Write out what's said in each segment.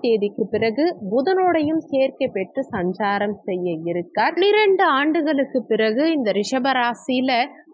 தேதிக்கு பிறகு புதனோடையும் சேர்க்கை பெற்று சஞ்சாரம் செய்ய இருக்கார். பன்னிரண்டு ஆண்டுகளுக்கு பிறகு இந்த ரிஷபராசியில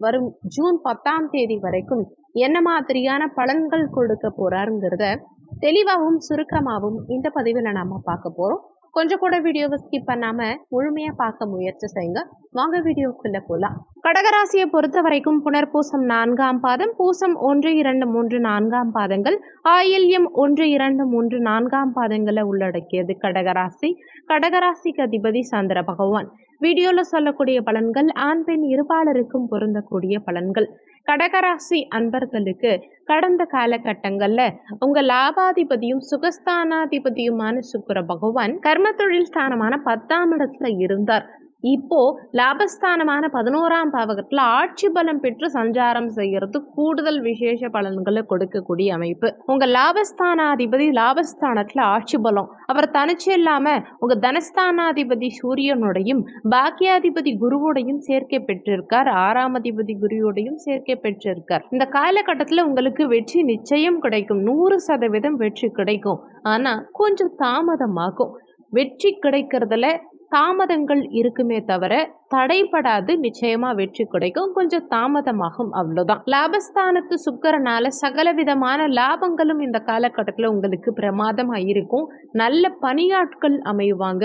வரும் ஜூன் பத்தாம் தேதி வரைக்கும் என்ன மாதிரியான பலன்கள் கொடுக்க போறாருங்கிறத தெளிவாகவும் சுருக்கமாகவும் இந்த பதிவில் நாம பார்க்க போறோம். கொஞ்சம் கூட வீடியோவை ஸ்கிப் பண்ணாம முழுமையா பார்க்க முயற்சி செய்யுங்க. வாங்க வீடியோக்குள்ள போலாம். கடகராசியை பொறுத்த வரைக்கும் புனர்பூசம் நான்காம் பாதம் பூசம் ஒன்று இரண்டு மூன்று நான்காம் பாதங்கள் ஆயில்யம் ஒன்று இரண்டு மூன்று நான்காம் பாதங்களை உள்ளடக்கியது கடகராசி. கடகராசிக்கு அதிபதி சந்திர பகவான். வீடியோல சொல்லக்கூடிய பலன்கள் ஆண் பெண் இருபாலருக்கும் பொருந்தக்கூடிய பலன்கள். கடகராசி அன்பர்களுக்கு கடந்த காலகட்டங்கள்ல உங்க லாபாதிபதியும் சுகஸ்தானாதிபதியுமான சுக்கர பகவான் கர்ம தொழில் ஸ்தானமான பத்தாம் இடத்துல இருந்தார். இப்போ லாபஸ்தானமான பதினோராம் பாவகத்தில் ஆட்சி பலம் பெற்று சஞ்சாரம் செய்கிறது கூடுதல் விசேஷ பலன்களை கொடுக்கக்கூடிய அமைப்பு. உங்க லாபஸ்தானாதிபதி லாபஸ்தானத்துல ஆட்சி பலம். அவர் தனிச்சு இல்லாம உங்க தனஸ்தானாதிபதி சூரியனுடையும் பாக்கியாதிபதி குருவோடையும் சேர்க்கை பெற்றிருக்கார். ஆறாம் அதிபதி குருவோடையும் சேர்க்கை பெற்றிருக்கார். இந்த காலகட்டத்தில் உங்களுக்கு வெற்றி நிச்சயம் கிடைக்கும். நூறு சதவீதம் வெற்றி கிடைக்கும். ஆனா கொஞ்சம் தாமதமாகும். வெற்றி கிடைக்கிறதுல தாமதங்கள் இருக்குமே தவிர தடைப்படாது நிச்சயமா வெற்றி கிடைக்கும். கொஞ்சம் தாமதமாகும் அவ்வளவுதான். லாபஸ்தானத்து சுக்கரனால சகல விதமான லாபங்களும் இந்த காலகட்டத்தில் உங்களுக்கு பிரமாதமாக இருக்கும். நல்ல பணியாட்கள் அமைவாங்க.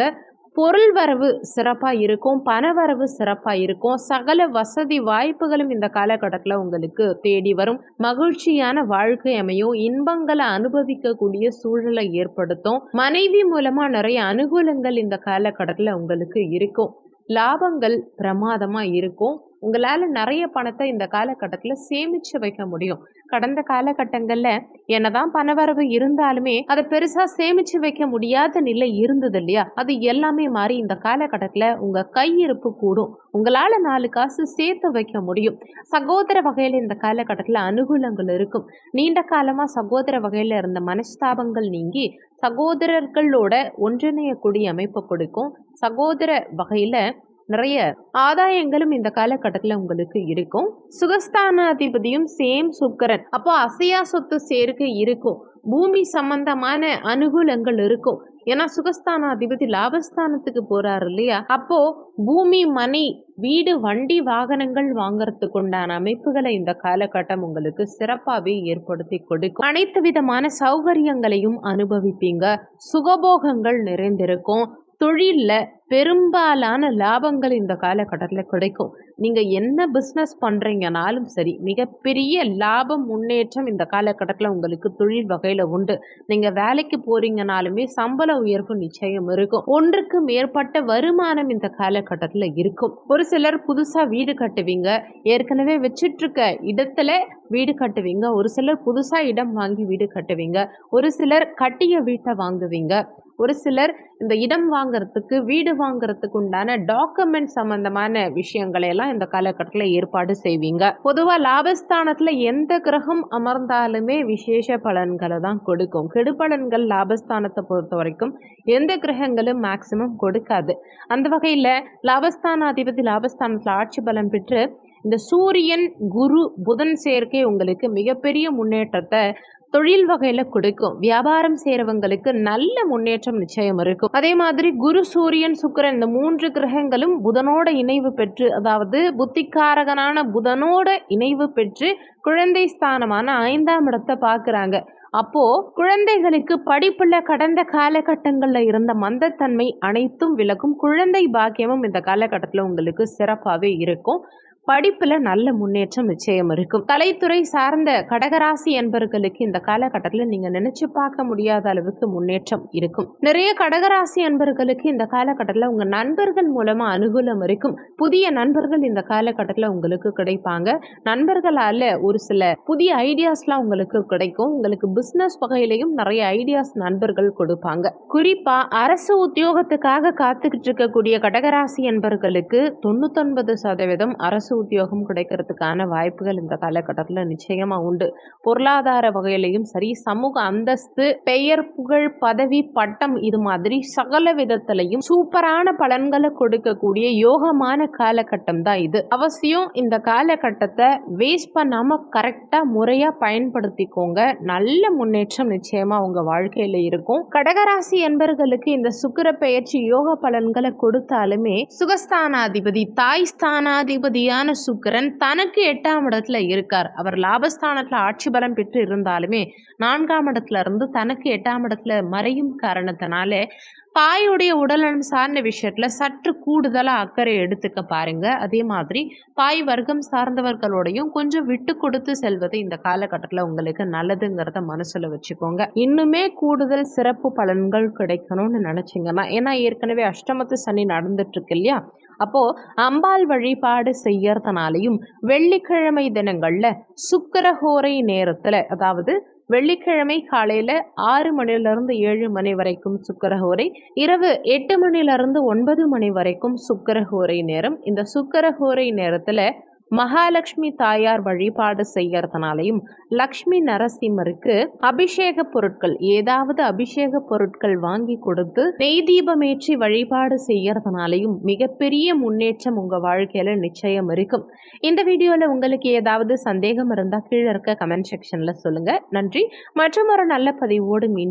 பொருள் வரவு சிறப்பாக இருக்கும் பணவரவு சிறப்பாக இருக்கும். சகல வசதி வாய்ப்புகளும் இந்த காலகட்டத்தில் உங்களுக்கு தேடி வரும். மகிழ்ச்சியான வாழ்க்கை அமையும். இன்பங்களை அனுபவிக்கக்கூடிய சூழலை ஏற்படுத்தும். மனைவி மூலமாக நிறைய அனுகூலங்கள் இந்த காலகட்டத்தில் உங்களுக்கு இருக்கும். லாபங்கள் பிரமாதமாக இருக்கும். உங்களால் நிறைய பணத்தை இந்த காலகட்டத்தில் சேமித்து வைக்க முடியும். கடந்த காலகட்டங்களில் என்னதான் பணவரவு இருந்தாலுமே அதை பெருசாக சேமித்து வைக்க முடியாத நிலை இருந்தது இல்லையா? அது எல்லாமே மாறி இந்த காலகட்டத்தில் உங்கள் கையிருப்பு கூடும். உங்களால் நாலு காசு சேர்த்து வைக்க முடியும். சகோதர வகையில் இந்த காலகட்டத்தில் அனுகூலங்கள் இருக்கும். நீண்ட காலமாக சகோதர வகையில் இருந்த மனஸ்தாபங்கள் நீங்கி சகோதரர்களோட ஒன்றிணையக்கூடிய அமைப்பை கொடுக்கும். சகோதர வகையில் நிறைய ஆதாயங்களும் இந்த காலகட்டத்தில் உங்களுக்கு இருக்கும். சுகஸ்தானாதிபதியும் சேம் சுக்கரன். அப்போ அசையா சொத்து சேர்க்கை இருக்கும். பூமி சம்பந்தமான அனுகூலங்கள் இருக்கும். ஏன்னா சுகஸ்தானாதிபதி லாபஸ்தானத்துக்கு போறாரு இல்லையா? அப்போ பூமி மனை வீடு வண்டி வாகனங்கள் வாங்கறதுக்கு உண்டான அமைப்புகளை இந்த காலகட்டம் உங்களுக்கு சிறப்பாகவே ஏற்படுத்தி கொடுக்கும். அனைத்து விதமான சௌகரியங்களையும் அனுபவிப்பீங்க. சுகபோகங்கள் நிறைந்திருக்கும். தொழிலில் பெரும்பாலான லாபங்கள் இந்த காலகட்டத்தில் கிடைக்கும். நீங்கள் என்ன பிஸ்னஸ் பண்ணுறீங்கனாலும் சரி மிகப்பெரிய லாபம் முன்னேற்றம் இந்த காலகட்டத்தில் உங்களுக்கு தொழில் வகையில் உண்டு. நீங்கள் வேலைக்கு போகிறீங்கனாலுமே சம்பள உயர்வு நிச்சயம் இருக்கும். ஒன்றுக்கு மேற்பட்ட வருமானம் இந்த காலகட்டத்தில் இருக்கும். ஒரு சிலர் புதுசாக வீடு கட்டுவீங்க ஏற்கனவே வச்சிட்ருக்க இடத்துல வீடு கட்டுவீங்க ஒரு சிலர் புதுசாக இடம் வாங்கி வீடு கட்டுவீங்க ஒரு சிலர் கட்டிய வீட்டை வாங்குவீங்க ஒரு சிலர் இந்த இடம் வாங்கிறதுக்கு வீடு வாங்குறதுக்கு உண்டான டாக்குமெண்ட் சம்பந்தமான விஷயங்களை எல்லாம் இந்த காலகட்டத்தில் ஏற்பாடு செய்வீங்க. பொதுவாக லாபஸ்தானத்தில் எந்த கிரகம் அமர்ந்தாலுமே விசேஷ பலன்களை தான் கொடுக்கும். கெடுபலன்கள் லாபஸ்தானத்தை பொறுத்த வரைக்கும் எந்த கிரகங்களும் மேக்சிமம் கொடுக்காது. அந்த வகையில் லாபஸ்தானாதிபதி லாபஸ்தானத்தில் ஆட்சி பலம் பெற்று இந்த சூரியன் குரு புதன் சேர்க்கை உங்களுக்கு மிகப்பெரிய முன்னேற்றத்தை தொழில் வகையில கொடுக்கும். வியாபாரம் செய்கிறவங்களுக்கு நல்ல முன்னேற்றம் நிச்சயம் இருக்கும். அதே மாதிரி குரு சூரியன் சுக்கிரன் இந்த மூன்று கிரகங்களும் புதனோட இணைவு பெற்று அதாவது புத்திக்காரகனான புதனோட இணைவு பெற்று குழந்தை ஸ்தானமான ஐந்தாம் இடத்தை பார்க்குறாங்க. அப்போ குழந்தைகளுக்கு படிப்புல கடந்த காலகட்டங்கள்ல இருந்த மந்தத்தன்மை அனைத்தும் விளக்கும். குழந்தை பாக்கியமும் இந்த காலகட்டத்தில் உங்களுக்கு சிறப்பாகவே இருக்கும். படிப்பில் நல்ல முன்னேற்றம் நிச்சயம் இருக்கும். கலைத்துறை சார்ந்த கடகராசி என்பர்களுக்கு இந்த காலகட்டத்தில் நீங்கள் நினைச்சு பார்க்க முடியாத அளவுக்கு முன்னேற்றம் இருக்கும். நிறைய கடகராசி அன்பர்களுக்கு இந்த காலகட்டத்தில் உங்கள் நண்பர்கள் மூலமாக அனுகூலம் இருக்கும். புதிய நண்பர்கள் இந்த காலகட்டத்தில் உங்களுக்கு கிடைப்பாங்க. நண்பர்களால் ஒரு சில புதிய ஐடியாஸ்லாம் உங்களுக்கு கிடைக்கும். உங்களுக்கு பிஸ்னஸ் வகையிலையும் நிறைய ஐடியாஸ் நண்பர்கள் கொடுப்பாங்க. குறிப்பாக அரசு உத்தியோகத்துக்காக காத்துக்கிட்டு இருக்கக்கூடிய கடகராசி என்பர்களுக்கு தொண்ணூத்தொன்பது சதவீதம் அரசு உத்தியோகம் கிடைக்கிறதுக்கான வாய்ப்புகள் இந்த காலகட்டத்தில் நிச்சயமாக உண்டு. பொருளாதார வகையிலையும் சரி சமூக அந்தஸ்து பெயர் புகழ் பதவி பட்டம் இது மாதிரி சகல விதத்திலையும் சூப்பரான பலன்களை கொடுக்கக்கூடிய யோகமான காலகட்டம் தான் இது. அவசியம் இந்த காலகட்டத்தை வேஸ்ட் பண்ணாம கரெக்டா முறையா பயன்படுத்திக்கோங்க. நல்ல முன்னேற்றம் நிச்சயமா உங்கள் வாழ்க்கையில இருக்கும். கடகராசி என்பர்களுக்கு இந்த சுக்கிர பெயர்ச்சி யோக பலன்களை கொடுத்தாலுமே சுகஸ்தானாதிபதி தாய் ஸ்தானாதிபதியான சுக்கிரன் தனக்கு எட்டாம் இடத்துல இருக்கார். அவர் லாபஸ்தானத்துல ஆட்சி பலம் பெற்று இருந்தாலுமே நான்காம் இடத்துல இருந்து தனக்கு எட்டாம் இடத்துல மறையும் காரணத்தினால தாயுடைய உடல்நலம் சார்ந்த விஷயத்துல சற்று கூடுதலாக அக்கறை எடுத்துக்க பாருங்க. அதே மாதிரி பாய் வர்க்கம் சார்ந்தவர்களோடையும் கொஞ்சம் விட்டு கொடுத்து செல்வது இந்த காலகட்டத்தில் உங்களுக்கு நல்லதுங்கிறத மனசுல வச்சுக்கோங்க. இன்னுமே கூடுதல் சிறப்பு பலன்கள் கிடைக்கணும்னு நினச்சிங்கன்னா ஏன்னா ஏற்கனவே அஷ்டமத்து சனி நடந்துட்டு இருக்கு இல்லையா? அப்போ அம்பாள் வழிபாடு செய்யறதுனாலையும் வெள்ளிக்கிழமை தினங்கள்ல சுக்கரஹோரை நேரத்துல அதாவது வெள்ளிக்கிழமை காலையில் ஆறு மணிலிருந்து ஏழு மணி வரைக்கும் சுக்கரஹோரை இரவு எட்டு மணிலிருந்து ஒன்பது மணி வரைக்கும் சுக்கரஹோரை நேரம். இந்த சுக்கரஹோரை நேரத்தில் மகாலட்சுமி தாயார் வழிபாடு செய்யறதுனாலையும் லக்ஷ்மி நரசிம்மருக்கு அபிஷேக பொருட்கள் ஏதாவது அபிஷேக பொருட்கள் வாங்கி கொடுத்து நெய் தீபமேற்றி வழிபாடு செய்யறதுனாலையும் மிகப்பெரிய முன்னேற்றம் உங்க வாழ்க்கையில நிச்சயம் இருக்கும். இந்த வீடியோல உங்களுக்கு ஏதாவது சந்தேகம் இருந்தா கீழே இருக்க கமெண்ட் செக்ஷன்ல சொல்லுங்க. நன்றி. மற்றும் ஒரு நல்ல பதிவோடு மீண்டும்